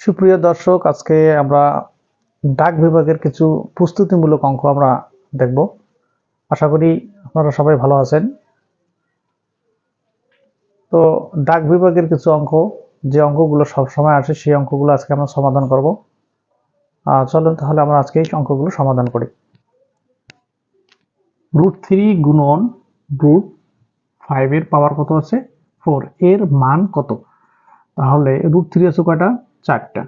সুপ্রিয় দর্শক, আজকে আমরা ডাক বিভাগের কিছু প্রস্তুতিমূলক অঙ্ক আমরা দেখব। আশা করি আপনারা সবাই ভালো আছেন। তো ডাক বিভাগের কিছু অঙ্ক, যে অঙ্কগুলো সবসময় আসে সেই অঙ্কগুলো আজকে আমরা সমাধান করব। চলুন তাহলে আমরা আজকে এই অঙ্কগুলো সমাধান করি। রুট থ্রি গুণন রুট ফাইভের পাওয়ার কত আছে? ফোর, এর মান কত? তাহলে রুট থ্রি আছে কয়টা? চারটা।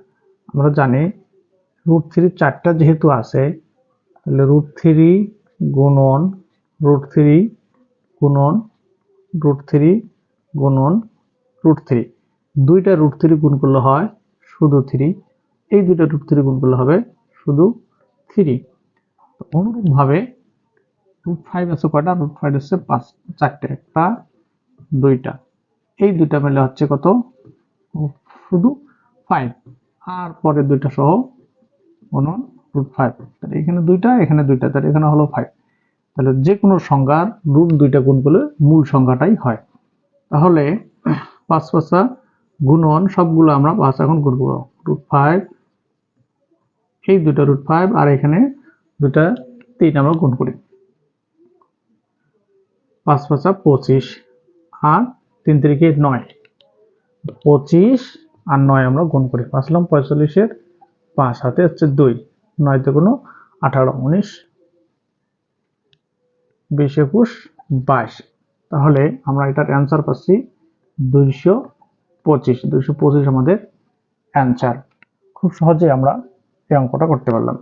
আমরা জানি রুট থ্রি চারটা যেহেতু আছে, তাহলে রুট থ্রি গুণন রুট থ্রি গুণন রুট থ্রি গুণন রুট থ্রি দুইটা রুট থ্রি গুণ করলে হয় শুধু থ্রি এই দুইটা রুট থ্রি গুণ করলে হবে শুধু থ্রি অনুরূপভাবে রুট ফাইভ আছে কয়টা? রুট ফাইভ হচ্ছে পাঁচ, চারটে, একটা, দুইটা। এই দুইটা মিলে হচ্ছে কত? শুধু ফাইভ আর পরের দুইটা সহ গুণন রুট ফাইভ তাহলে এখানে দুইটা এখানে দুইটা, তাহলে এখানে হলো ফাইভ তাহলে যে কোনো সংখ্যার রুট দুইটা গুণ করলে মূল সংখ্যাটাই হয়। তাহলে পাঁচ পাঁচা গুণন সবগুলো আমরা পাঁচ এখন গুণ করব। রুট ফাইভ এই দুটা রুট ফাইভ আর এখানে দুটা তিন আমরা গুণ করি। পাঁচ পাঁচা পঁচিশ, আর তিন তারিখে নয়। পঁচিশ আর নয় আমরা গুণ করি। পাঁচলাম পঁয়তাল্লিশের পাঁচ হাতে হচ্ছে দুই। নয়তে কোনো আঠারো, উনিশ। বিশ একুশ, বাইশ। তাহলে আমরা এটার অ্যান্সার পাচ্ছি দুইশো পঁচিশ। দুইশো পঁচিশ আমাদের অ্যান্সার খুব সহজে আমরা এই অঙ্কটা করতে পারলাম।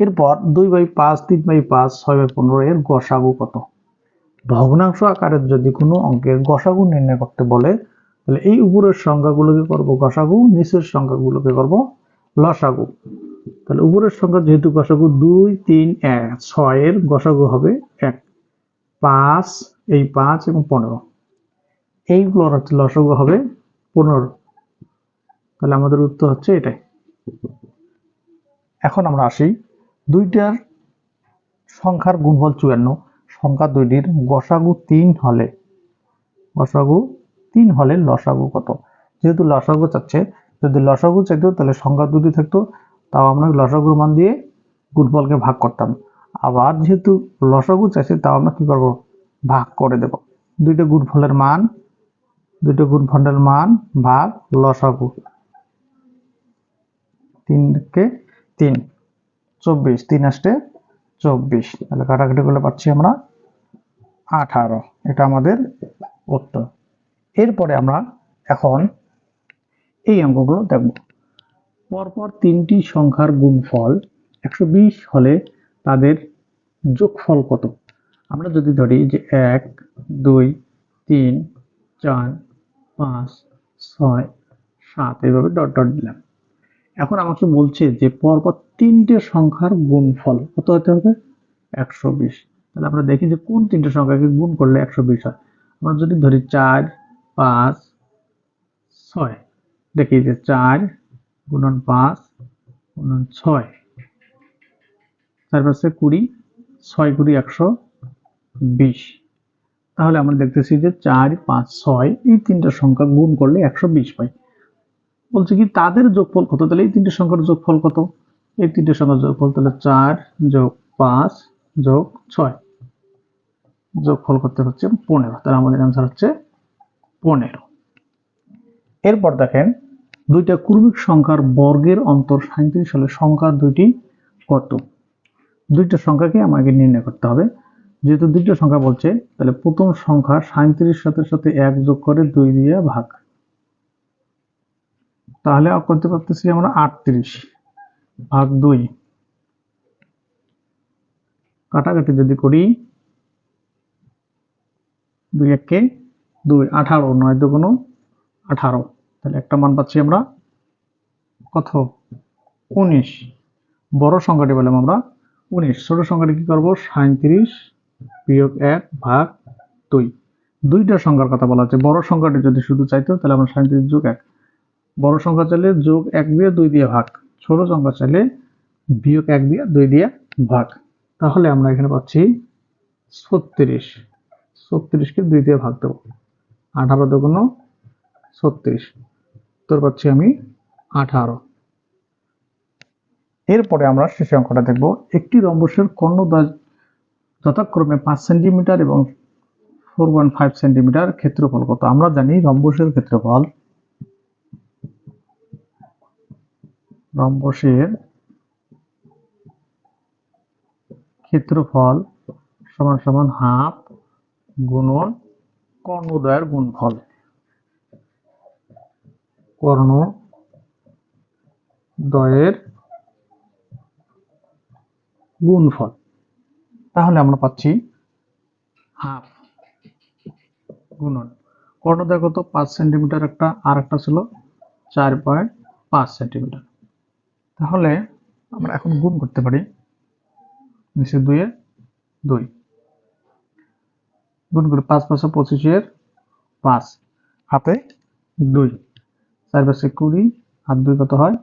এরপর দুই বাই পাঁচ, তিন বাই পাঁচ, ছয় বাই পনেরো এর গসাগু কত? ভগ্নাংশ আকারের যদি কোনো অঙ্কের গসাগু নির্ণয় করতে বলে তাহলে এই উপরের সংখ্যাগুলোকে করব গসাগু নিচের সংখ্যাগুলোকে করব লসাগু। তাহলে উপরের সংখ্যা যেহেতু গসাগু দুই, তিন, এক, ছয়ের গসাগু হবে এক, পাঁচ, এই পাঁচ এবং পনেরো। এইগুলোর হচ্ছে লসাগু হবে পনেরো। তাহলে আমাদের উত্তর হচ্ছে এটাই। এখন আমরা আসি দুইটার সংখ্যার গুণফল চুয়ান্ন। সংখ্যা দুইটির গসাগু তিন হলে। গসাগু তিন হলে লসাগু কত? যেহেতু লসাগু চাচ্ছে, যদি লসাগু চাইতো তাহলে সংখ্যা দুটি থাকতো, তাও আমরা লসাগুর মান দিয়ে গুণফলকে ভাগ করতাম। আবার যেহেতু লসাগু চাইছে, তাও আমরা কি করব? ভাগ করে দেব। দুইটা গুণফলের মান, দুইটা গুণফলের মান ভাগ লসাগু। তিনকে তিন, চব্বিশ, তিন আসতে চব্বিশ। তাহলে কাটাকাটি করলে পাচ্ছি আমরা আঠারো। এটা আমাদের উত্তর। এরপরে আমরা এখন এই অঙ্কগুলো দেখব। পরপর তিনটি সংখ্যার গুণফল একশো বিশ হলে তাদের যোগফল কত? আমরা যদি ধরি যে এক, দুই, তিন, চার, পাঁচ, ছয়, সাত, এইভাবে ডট ডট দিলাম। এখন আমাকে বলছে যে পরপর তিনটে সংখ্যার গুণফল কত হতে হবে? একশো বিশ। তাহলে আমরা দেখি যে কোন তিনটে সংখ্যাকে গুণ করলে একশো বিশ হয়। আমরা যদি ধরি চার পাঁচ, ছয়। দেখি যে চার গুণন পাঁচ গুণন ছয়। চার পাঁচে কুড়ি, ছয় কুড়ি একশো বিশ। তাহলে আমরা দেখতেছি যে চার, পাঁচ, ছয়, এই তিনটা সংখ্যা গুণ করলে একশো বিশ পাই। বলছে কি, তাদের যোগফল কত? তাহলে এই তিনটে সংখ্যার যোগফল কত? এই তিনটে সংখ্যার যোগফল তাহলে চার যোগ পাঁচ যোগ ছয়। যোগফল করতে হচ্ছে পনেরো। তাহলে আমাদের অ্যান্সার হচ্ছে পনেরো। এরপর দেখেন, দুইটা ক্রমিক সংখ্যার বর্গের অন্তর সাঁত্রিশ হলে সংখ্যা দুইটি কত? দুইটা সংখ্যাকে আমাকে নির্ণয় করতে হবে। যেহেতু দুইটা সংখ্যা বলছে, তাহলে প্রথম সংখ্যা সাঁত্রিশ সাথে সাথে এক যোগ করে দুই দিয়ে ভাগ। তাহলে করতে পারতেছি আমরা আটত্রিশ ভাগ দুই। কাটাকাটি যদি করি, দুই এককে দুই, আঠারো, নয় দু দুগুণ আঠারো। তাহলে একটা মান পাচ্ছি আমরা কত? উনিশ। বড় সংখ্যাটি বললাম আমরা উনিশ। ছোট সংখ্যাটি কি করব? সাঁত্রিশ বিয়োগ এক ভাগ দুই। দুইটা সংখ্যার কথা বলা হচ্ছে। বড় সংখ্যাটি যদি শুধু চাইতো, তাহলে আমরা সাঁত্রিশ যোগ এক। বড় সংখ্যা চাইলে যোগ এক দিয়ে দুই দিয়ে ভাগ। ছোট সংখ্যা চাইলে বিয়োগ এক দিয়ে দুই দিয়ে ভাগ। তাহলে আমরা এখানে পাচ্ছি ছত্রিশ। ছত্রিশকে দুই দিয়ে ভাগ দেবো। আঠারো দুগুণ ছত্রিশ। উত্তর পাচ্ছি আমি আঠারো। এরপরে আমরা শেষে অঙ্কটা দেখব। একটি রম্বসের কর্ণদ্বয় যথাক্রমে পাঁচ সেন্টিমিটার এবং ফোর পয়েন্ট ফাইভ সেন্টিমিটার ক্ষেত্রফল কত? আমরা জানি রম্বসের ক্ষেত্রফল। রম্বসের ক্ষেত্রফল সমান সমান হাফ গুণন কর্ণদ্বয়ের গুণফল। কর্ণ দ্বয়ের গুণফল। তাহলে আমরা পাচ্ছি হাফ গুণন। কর্ণদ্বয় কত? পাঁচ সেন্টিমিটার একটা আর একটা ছিল চার পয়েন্ট পাঁচ সেন্টিমিটার। তাহলে আমরা এখন গুণ করতে পারি নিচে দুইয়ে দুই। গুণ করি পাঁচ পাঁচশো পঁচিশের পাঁচ। হাতে দুই। চার পাঁচে কুড়ি, আর দুই কত হয়?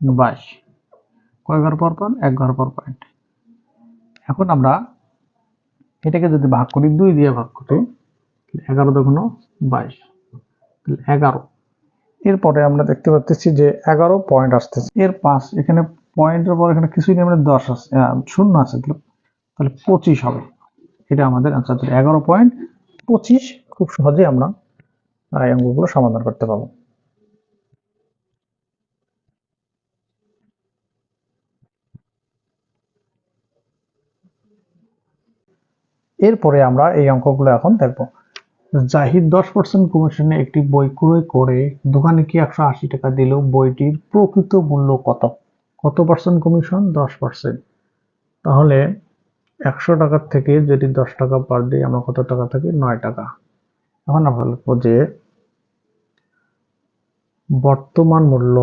বাইশ। কয় ঘর পর পর এক ঘর পর পয়েন্ট এখন আমরা এটাকে যদি ভাগ করি, দুই দিয়ে ভাগ করি এগারো দেখুন বাইশ। এগারো। এরপরে আমরা দেখতে পাচ্ছি যে এগারো পয়েন্ট আসতেছে। এর পাঁচ, এখানে পয়েন্টের পর এখানে কিছুই নেই মানে দশ আছে শূন্য আছে তাহলে পঁচিশ হবে। এটা আমাদের আনসার তাহলে এগারো পয়েন্ট পঁচিশ। খুব সহজে আমরা এই অঙ্কগুলো সমাধান করতে পারব। এরপরে আমরা এই অঙ্কগুলো এখন দেখব। জাহিদ দশ পার্সেন্ট কমিশনে একটি বই ক্রয় করে, দোকানে কি একশো আশি টাকা দিল বইটির প্রকৃত মূল্য কত? কত পার্সেন্ট কমিশন দশ পার্সেন্ট তাহলে একশো টাকার থেকে যদি দশ টাকা পার দিই আমার কত টাকা থাকে? নয় টাকা। এখন আমরা যে বর্তমান মূল্য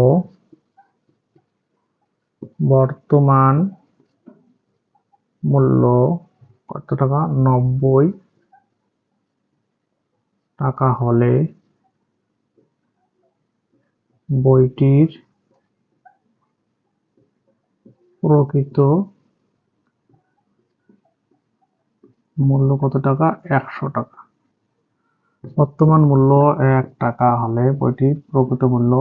বর্তমান মূল্য কত টাকা? নব্বই টাকা হলে বইটির প্রকৃত মূল্য কত টাকা? একশো টাকা। বর্তমান মূল্য এক টাকা হলে বইটির প্রকৃত মূল্য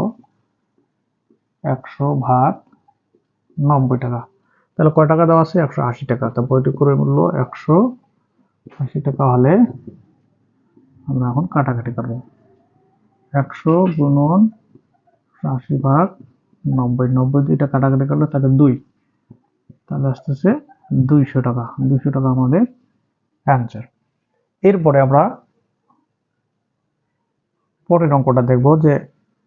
একশো ভাগ নব্বই টাকা। তাহলে কয় টাকা দেওয়া আছে? একশো আশি টাকা। তো বইটি করে মূল্য একশো আশি টাকা হলে আমরা এখন কাটাকাটি করব। একশো গুণন আশি ভাগ নব্বই। নব্বই দুইটা কাটাকাটি করলে তাহলে দুই। তাহলে আসতেছে দুইশো টাকা। দুইশো টাকা আমাদের অ্যান্সার এরপরে আমরা পরের অঙ্কটা দেখব যে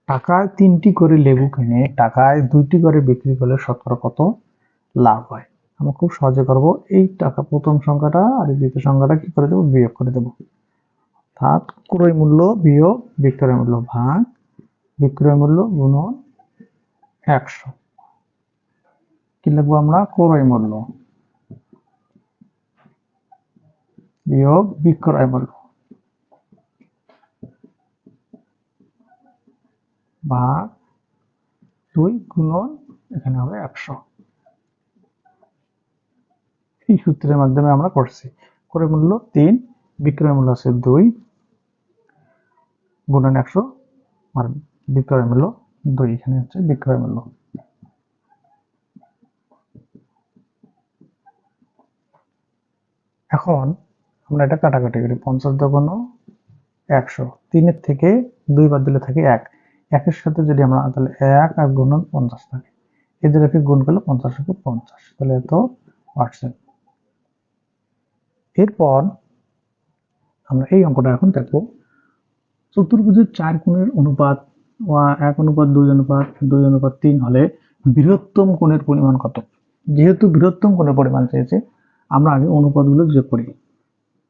টাকায় তিনটি করে লেবু কিনে টাকায় দুইটি করে বিক্রি করলে শতকরা কত লাভ হয়? আমরা খুব সহজে করব এই টাকা প্রথম সংখ্যাটা আর দ্বিতীয় সংখ্যাটা কি করে দেবো? বিয়োগ করে দেবো। অর্থাৎ ক্রয় মূল্য বিয়োগ বিক্রয় মূল্য ভাগ বিক্রয় মূল্য গুণন একশো। কি লিখব আমরা? ক্রয় মূল্য। বিয়োগ বিক্রয় মূল্য ভাগ দুই গুণন এখানে হবে একশো। এই সূত্রের মাধ্যমে আমরা করছি। ক্রয় মূল্য তিন, বিক্রয় মূল্য আছে দুই, গুণন একশো, আর বিক্রয় মূল্য দুই, এখানে হচ্ছে বিক্রয় মূল্য। এখন আমরা এটা কাটাকাটি করি। পঞ্চাশ দোকান একশো। তিনের থেকে দুই বাদ দিলে থাকে এক। একের সাথে যদি আমরা তাহলে এক আর গুণন পঞ্চাশ থাকে। এদেরকে গুণ করলে পঞ্চাশ থেকে পঞ্চাশ। তাহলে এত পার্সেন্ট। এরপর আমরা এই অঙ্কটা এখন দেখব। চতুর্ভুজের চার কোণের অনুপাত এক অনুপাত, দুই অনুপাত দুই অনুপাত, তিন হলে বৃহত্তম কোণের পরিমাণ কত? যেহেতু বৃহত্তম কোণের পরিমাণ চেয়েছে, আমরা আগে অনুপাতগুলো যোগ করি।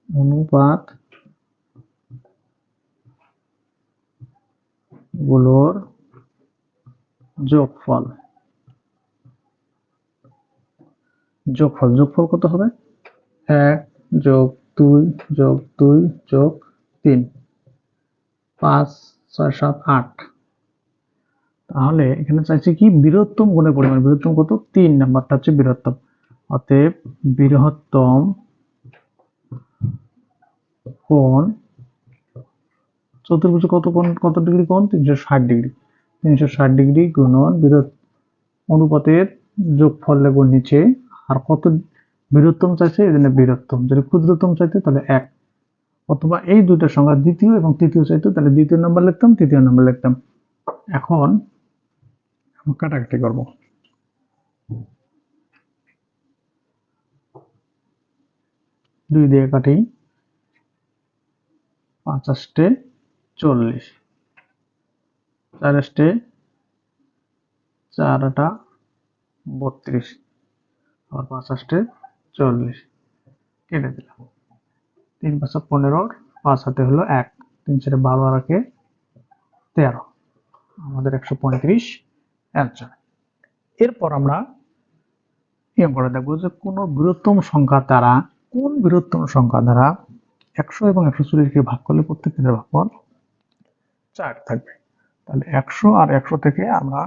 অনুপাতগুলোর যোগফল। যোগফল যোগফল কত হবে? এক যোগ দুই যোগ দুই যোগ তিন। পাঁচ, ছয়, সাত, আট। তাহলে এখানে চাইছে কি? বৃহত্তম গুণের পরিমাণ। বৃহত্তম কত? তিন, নাম্বারটা হচ্ছে বৃহত্তম। অতএব বৃহত্তম কোণ, চতুর্ভুজে কত কোণ, কত ডিগ্রি কোণ? তিনশো ষাট ডিগ্রি। তিনশো ষাট ডিগ্রি গুণন বৃহৎ অনুপাতের যোগফল লেখব নিচে। আর কত বৃহত্তম চাইছে? এই জন্য বৃহত্তম। যদি ক্ষুদ্রতম চাইতে, তাহলে এক। অথবা এই দুইটার সংখ্যা দ্বিতীয় এবং তৃতীয় চাইতো, তাহলে দ্বিতীয় নাম্বার লিখতাম, তৃতীয় নাম্বার লিখতাম। এখন কাটাকাটি করব। দুই দিয়ে কাটি। পাঁচ আষ্টে চল্লিশ। চার আষ্টে চার আটা বত্রিশ। আর পাঁচ আষ্টে চল্লিশ। কেটে দিলাম। তিন পাঁচা পনেরো, পাঁচ হাতে হলো এক। তিন চারে বারো আর একে তেরো। আমাদের একশো পঁয়ত্রিশ অ্যান্সার। এরপর আমরা নিয়ম করে দেখব যে কোনো বৃহত্তম সংখ্যা দ্বারা, কোন বৃহত্তম সংখ্যা দ্বারা একশো এবং একশো চল্লিশকে ভাগ করলে প্রত্যেক ক্ষেত্রে ভাগফল চার থাকবে। তাহলে একশো আর একশো থেকে আমরা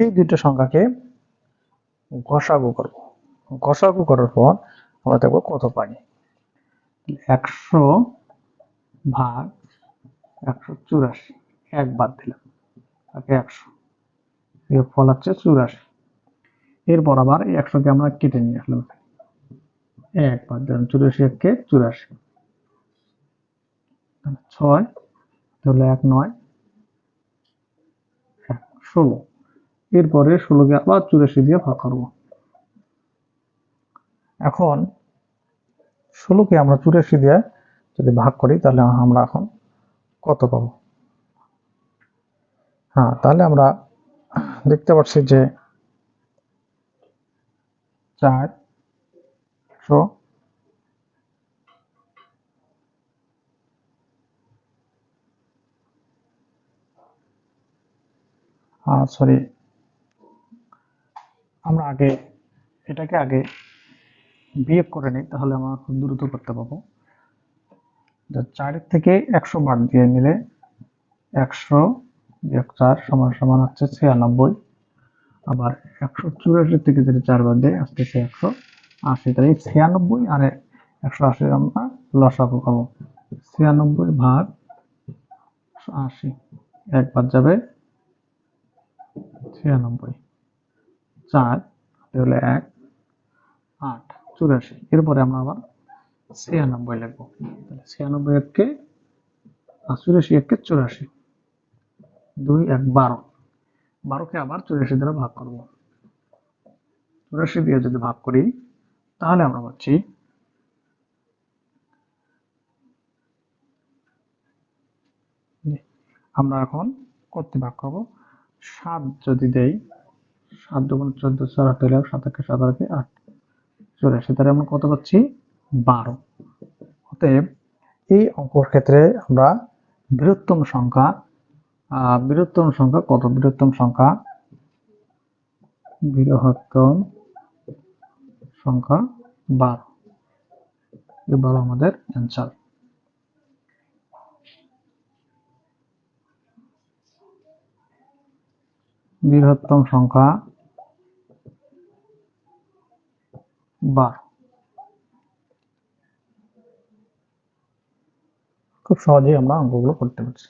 এই দুইটা সংখ্যাকে ঘষাগু করব। ঘষাগু করার পর আমরা দেখব কত পাই। একশো ভাগ একশো চুরাশি, এক বাদ দিলাম। তাকে একশো। এর ফল হচ্ছে চুরাশি। এরপর আবার এই একশোকে আমরা কেটে নিয়ে আসলাম। এক বাদ দিলাম, চুরাশি এককে চুরাশি। ষোলো। এরপরে ষোলোকে আবার চুরাশি দিয়ে ভাগ করব। এখন ষোলোকে আমরা চুরাশি দিয়ে যদি ভাগ করি, তাহলে আমরা এখন কত পাবো? হ্যাঁ তাহলে আমরা দেখতে পাচ্ছি যে চার একশো সরি আমরা আগে এটাকে আগে বিয়োগ করে নিই, তাহলে আমরা খুব দ্রুত করতে পারব। চারের থেকে একশো বাদ দিয়ে নিলে একশো বিয়োগ চার সমান সমান হচ্ছে ছিয়ানব্বই। আবার একশো চুরাশি থেকে যদি চার বাদ দেয় আসতেছে একশো আশি। তাহলে ছিয়ানব্বই আর একশো আশি আমরা লসাগু পাবো। ছিয়ানব্বই ভাগ আশি, এক বাদ যাবে ছিয়ানব্বই। চার, হাতে এক, আট, চুরাশি। এরপরে আমরা আবার ছিয়ানব্বই লিখব। তাহলে ছিয়ানব্বই এককে চুরাশি এককে চুরাশি। দুই, এক, বারো। বারোকে আবার চুরাশি দ্বারা ভাগ করব। চুরাশি দিয়ে যদি ভাগ করি, তাহলে আমরা পাচ্ছি আমরা এখন করতে ভাগ করব? সাত যদি দেই, সাত দুগুণ চোদ্দ চার আট হলে সাত একে সাত আটকে আট চুরাশি তাহলে আমরা কত পাচ্ছি? বারো। অতএব এই অঙ্কর ক্ষেত্রে আমরা বৃহত্তম সংখ্যা বৃহত্তম সংখ্যা কত? বৃহত্তম সংখ্যা বৃহত্তম সংখ্যা বারো। এই বারো আমাদের অ্যান্সার বৃহত্তম সংখ্যা বারো। খুব সহজেই আমরা অঙ্কগুলো করতে পারছি।